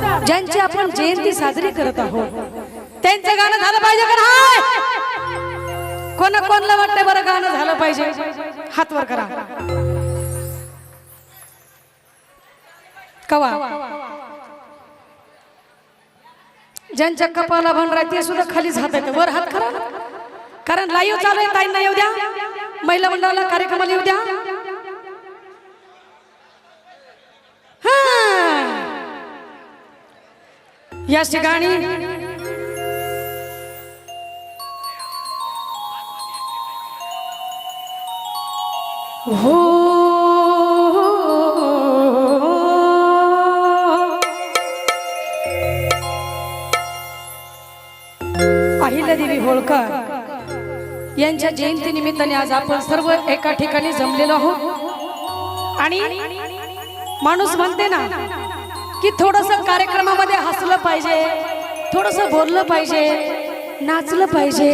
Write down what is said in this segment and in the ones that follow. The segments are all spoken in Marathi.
ज्यांची आपण जयंती साजरी करत आहोत. त्यांचं गाणं झालं पाहिजे का? कोणा कोणला वाटतंय बरं गाणं झालं पाहिजे? हात वर करा. कवा? ज्यांच्या कपाला भंडराय ते सुद्धा खालीच हात वर हात करा. कारण लाईव्ह चालू आहे ताईंना येऊ द्या. महिला मंडळाला कार्यक्रमाला येऊ द्या. या ठिकाणी हो. अहिल्यादेवी होळकर यांच्या जयंती निमित्ताने आज आपण सर्व एका ठिकाणी जमलेलो आहोत. आणि माणूस म्हणते ना की थोडस कार्यक्रमामध्ये हसलं पाहिजे थोडस बोललं पाहिजे नाचलं पाहिजे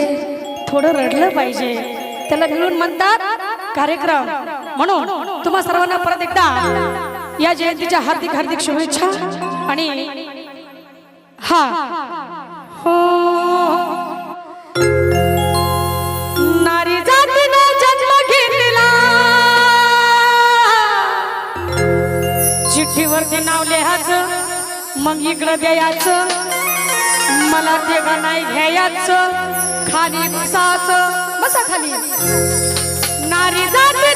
थोडं रडलं पाहिजे. त्याला मिळून म्हणतात कार्यक्रम. म्हणून तुम्हा सर्वांना परत एकदा या जयंतीच्या हार्दिक हार्दिक शुभेच्छा. आणि हा नाव लिहायचं मग इकडं द्यायचं. मला ते नाही घ्यायचं. खाली बसायचं. बसा खाली. नारी जाते.